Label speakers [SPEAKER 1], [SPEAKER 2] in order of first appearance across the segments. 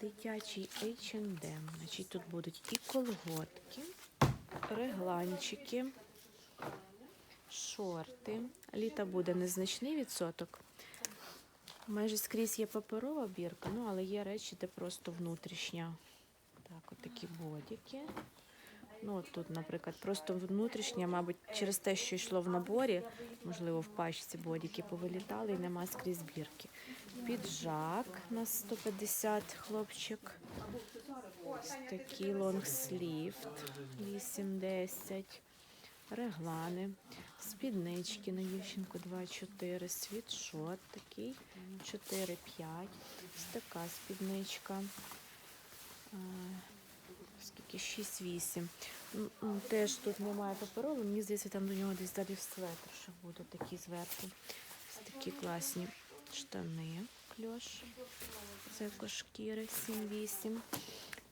[SPEAKER 1] Дитячий H&M. Значить, тут будуть і колготки, регланчики, шорти. Літа буде незначний відсоток. Майже скрізь є паперова бірка, ну але є речі, де просто внутрішня. Так, от такі бодіки. Ну, от тут, наприклад, просто внутрішня, мабуть, через те, що йшло в наборі, можливо, в пачці бодіки повилітали і нема скрізь бірки. Піджак на 150 хлопчик. Ось такий лонгслів 8-10. Реглани, спіднички на дівчинку 2-4, світшот такий 4-5. Ось така спідничка. Скільки 6-8. М, м, Теж тут немає паперову, мені здається, там до нього десь далі в светр, що буде такий зверху. Ось такі класні штани, кльош, з екошкіри 7-8,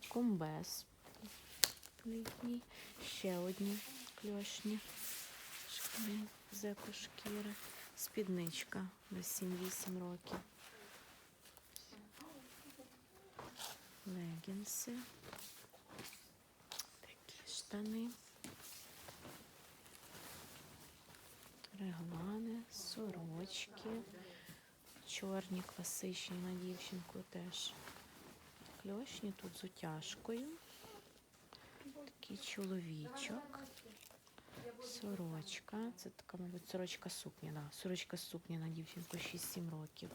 [SPEAKER 1] комбез літній, ще одні кльошні штани з спідничка на 7-8 років. Легінси. Такі штани. Реглани, сорочки. Чорні, класичні на дівчинку теж. Кльошні тут з утяжкою. Такий чоловічок. Сорочка. Це така, мабуть, сорочка сукня. Да. Сорочка сукня на дівчинку 6-7 років.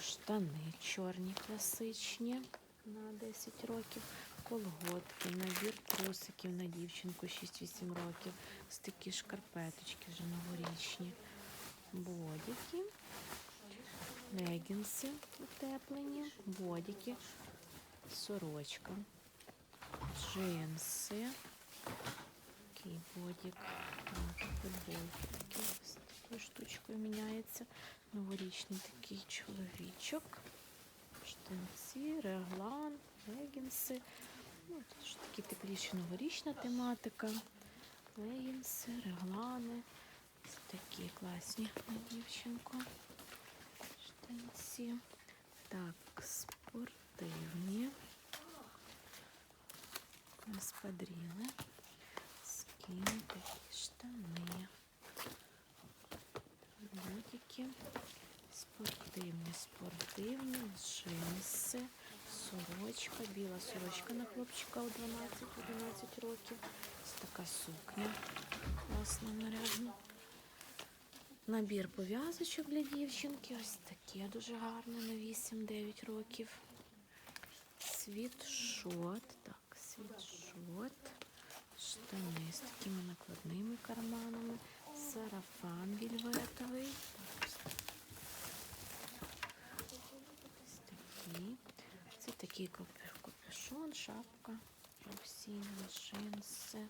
[SPEAKER 1] Штани чорні, класичні на 10 років. Колготки, набір трусиків на дівчинку 6-8 років. Ось такі шкарпеточки вже новорічні. Бодіки, легінси утеплені, бодіки, сорочка, джинси, такий бодік, футболки такі з такою штучкою міняється. Новорічний такий чоловічок, штанці, реглан, легінси. Ну, тут ж такі тепліші новорічна тематика. Легінси, реглани. Ось такі класні на дівчинку. Штанці. Так, спортивні. Спадріли. Скін, такі штани. Ботики. Спортивні, спортивні, джинси, сорочка, біла сорочка на хлопчика у 12-11 років. Ось така сукня. Класна, нарядна. Набір пов'язочок для дівчинки. Ось таке дуже гарне на 8-9 років. Світшот. Так, світшот. Штани з такими накладними карманами. Сарафан вільветовий. Ось такі. Це такий капю- капюшон, шапка, професійна, джинси.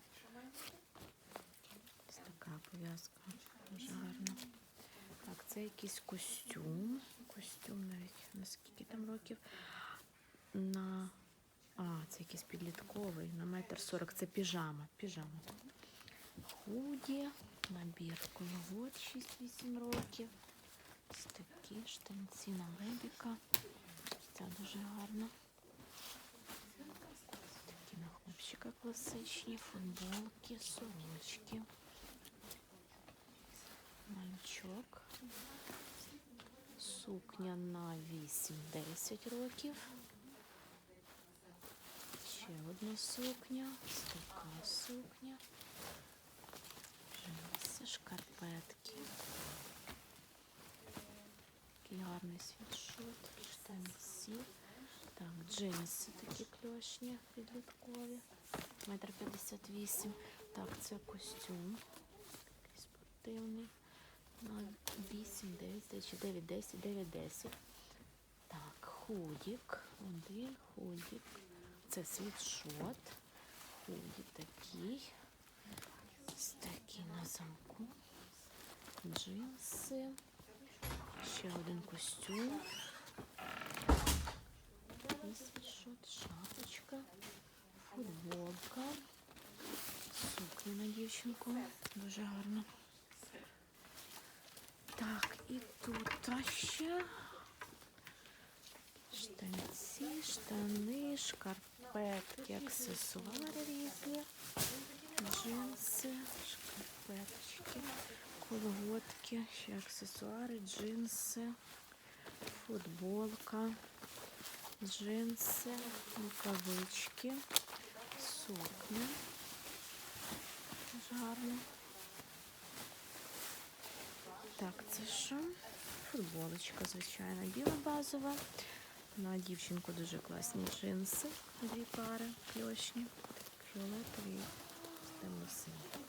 [SPEAKER 1] Ось така пов'язка. Це якийсь костюм. Костюм навіть наскільки там років. На. А, це якийсь підлітковий, на метр сорок. Це піжама. Піжама. Худі, набір колгот 6-8 років. Ось такі штанці на лебіка. Ця дуже гарна. Такі на хлопчика класичні, футболки, сорочки. Мальчок. Сукня на 8-10 років. Ще одна сукня. Така сукня. Джинси, шкарпетки. Такий гарний світшот, штанці. Так, джинси такі кльошні, підліткові. Метр п'ятдесят вісім. Так, це костюм. Такий спортивний. На 8, 9, чи 9, 10, 9, 10. Так, худік. Один худік. Це світшот. Худі такий. Ось такий на замку. Джинси. Ще один костюм. І світшот, шапочка, футболка, сукня на дівчинку. Дуже гарно. Так, і тут ще Штанці, штани, шкарпетки, аксесуари різні, джинси, шкарпеточки, колготки, ще аксесуари, джинси, футболка, джинси, рукавички, сукня. Гарно. Так, це що? Футболочка, звичайно, біла базова. На дівчинку дуже класні джинси. Дві пари кльошні. Фіолетові темно-сині.